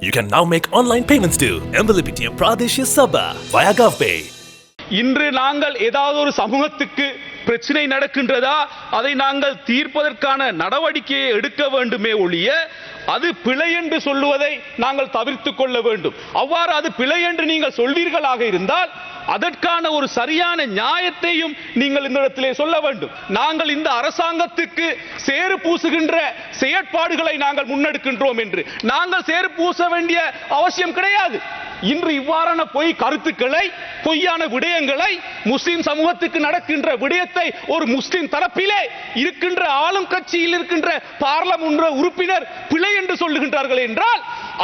You can now make online payments to Embellipitia Pradesh Sabha via GovPay. இன்று நாங்கள் ஏதாவது ஒரு சமூகத்துக்கு பிரச்சனை நடக்கின்றதா அதை நாங்கள் தீர்ப்பதற்கான நடவடிக்கையை எடுக்க வேண்டுமே ஒழிய அது பிழை என்று சொல்லுவதை நாங்கள் தவிர்த்து கொள்ள வேண்டும் அவ்வாறு அது பிழை என்று நீங்கள் சொல்வீர்களாக இருந்தால் அதற்கான ஒரு சரியான நியாயத்தையும் நீங்கள் இந்த இடத்திலே சொல்ல வேண்டும். நாங்கள் இந்த அரசாங்கத்துக்கு சேறு பூசுகின்ற செயற்பாடுகளை நாங்கள் முன்னெடுக்கின்றோம் என்று. நாங்கள் சேறு பூச வேண்டிய அவசியம் கிடையாது. இன்று இவ்வாறான பொய் கருத்துக்களை பொய்யான விடயங்களை முஸ்லிம் சமூகத்துக்கு நடக்கின்ற விடயத்தை ஒரு முஸ்லிம் தரப்பிலே இருக்கின்ற ஆளும் கட்சியில் இருக்கின்ற பார்லமென்ற உறுப்பினர் பிழை என்று சொல்லுகின்றார்கள் என்றால்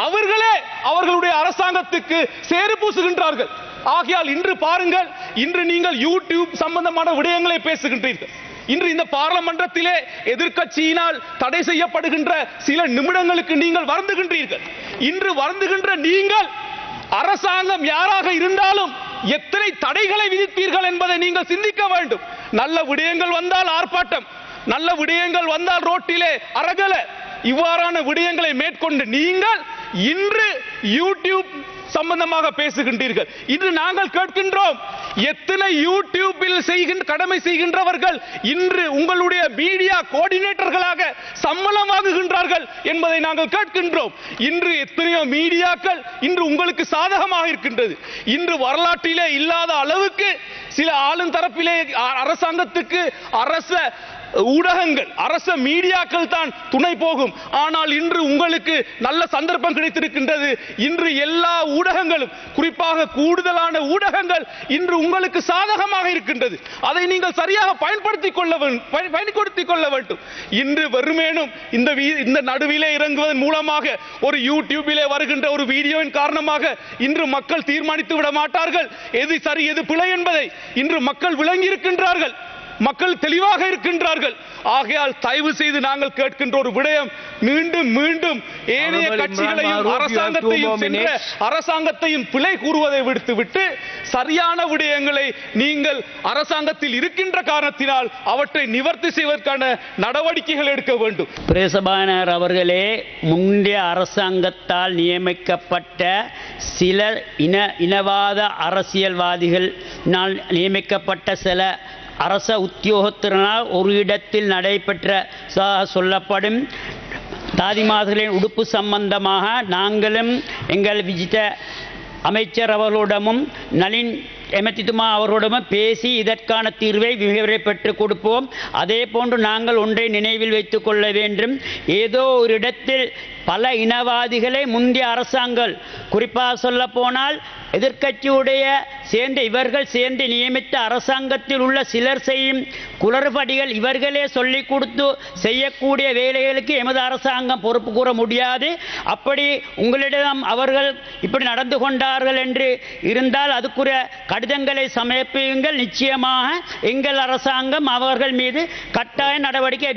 அவர்களே அவர்களுடைய அரசாங்கத்துக்கு சேறு பூசுகின்றார்கள். ஆகையால் இன்று பாருங்கள் இன்று நீங்கள் யூடியூப் சம்பந்தமான விடயங்களை பேசுகின்றீர்கள். இன்று இந்த பாராளுமன்றத்திலே எதிர்க்கட்சியினால் தடை செய்யப்படுகின்ற சில நிமிடங்களுக்கு நீங்கள் வருந்துகின்றீர்கள். இன்று வருந்துகின்ற நீங்கள் அரசாங்கம் யாராக இருந்தாலும் எத்தனை தடைகளை விதிப்பீர்கள் என்பதை நீங்கள் சிந்திக்க வேண்டும். நல்ல விடயங்கள் வந்தால் ஆர்ப்பாட்டம். நல்ல விடயங்கள் வந்தால் ரோட்டிலே அரகல இவ்வாறான விடயங்களை மேற்கொண்டு நீங்கள் இன்று யூடியூப் சம்பந்தமாக பேசுகின்றீர்கள். இன்று நாங்கள் கேட்கின்றோம் எத்தனை யூடியூபில் செய்கின்ற கடமை செய்கின்றவர்கள் இன்று உங்களுடைய மீடியா கோஆர்டினேட்டர்களாக சம்பளம் வாங்குகின்றார்கள் என்பதை நாங்கள் கேட்கின்றோம். இன்று எத்தனையோ மீடியாக்கள் இன்று உங்களுக்கு சாதகமாக இருக்கின்றது. இன்று வரலாற்றிலே இல்லாத அளவுக்கு சில ஆளும் தரப்பிலே அரசாங்கத்துக்கு அரச ஊடகங்கள் அரச மீடியாக்கள் தான் துணை போகும். ஆனால் இன்று உங்களுக்கு நல்ல சந்தர்ப்பம் கிடைத்திருக்கின்றது. இன்று எல்லா ஊடகங்களும் குறிப்பாக கூடுதலான ஊடகங்கள் இன்று உங்களுக்கு சாதகமாக இருக்கின்றது. அதை நீங்கள் சரியாக பயன்படுத்திக் கொள்ள பயன்- பயன்படுத்திக் கொள்ள வேண்டும். இன்று வெறுமேனும் இந்த வீ- இந்த நடுவிலே இறங்குவதன் மூலமாக ஒரு யூடியூபிலே வருகின்ற ஒரு வீடியோவின் காரணமாக இன்று மக்கள் தீர்மானித்து விட மாட்டார்கள். எது சரி எது பிழை என்பதை இன்று மக்கள் விளங்கி இருக்கின்றார்கள் மக்கள் தெளிவாக இருக்கின்றார்கள் ஆகையால் தயவு செய்து நாங்கள் கேட்கின்ற ஒரு விடயம் மீண்டும் மீண்டும் ஏனைய கட்சிகளையும் அரசாங்கத்தையும். அரசாங்கத்தையும் பிழை கூறுவதை விடுத்துவிட்டு சரியான விடயங்களை நீங்கள் அரசாங்கத்தில் இருக்கின்ற காரணத்தினால் அவற்றை நிவர்த்தி செய்வதற்கான நடவடிக்கைகள் எடுக்க வேண்டும் பிரேசபாயனர் அவர்களே முந்தைய அரசாங்கத்தால் நியமிக்கப்பட்ட சில இன இனவாத அரசியல்வாதிகளால் நியமிக்கப்பட்ட சில அரச உத்தியோகத்தினால் ஒரு இடத்தில் நடைபெற்ற சொல்லப்படும் தாதிமார்களின் உடுப்பு சம்பந்தமாக நாங்களும் எங்கள் விஜித அமைச்சர் அவர்களிடமும் நளின் எமத்தித்துமா அவர்களிடமும் பேசி இதற்கான தீர்வை விவரை பெற்றுக் கொடுப்போம். அதே போன்று நாங்கள் ஒன்றை நினைவில் வைத்துக் கொள்ள வேண்டும். ஏதோ ஒரு இடத்தில் பல இனவாதிகளை முந்தைய அரசாங்கள் குறிப்பாக சொல்ல போனால் எதிர்க்கட்சியுடைய சேர்ந்து இவர்கள் சேர்ந்து நியமித்த அரசாங்கத்தில் உள்ள சிலர் செய்யும் குளறுபடிகள் இவர்களே சொல்லிக் கொடுத்து செய்யக்கூடிய வேலைகளுக்கு எமது அரசாங்கம் பொறுப்பு கூற முடியாது. அப்படி உங்களிடம் அவர்கள் இப்படி நடந்து கொண்டார்கள் என்று இருந்தால் அதுக்குரிய கடிதங்களை சமர்ப்பியுங்கள். நிச்சயமாக எங்கள் அரசாங்கம் அவர்கள் மீது கட்டாய நடவடிக்கை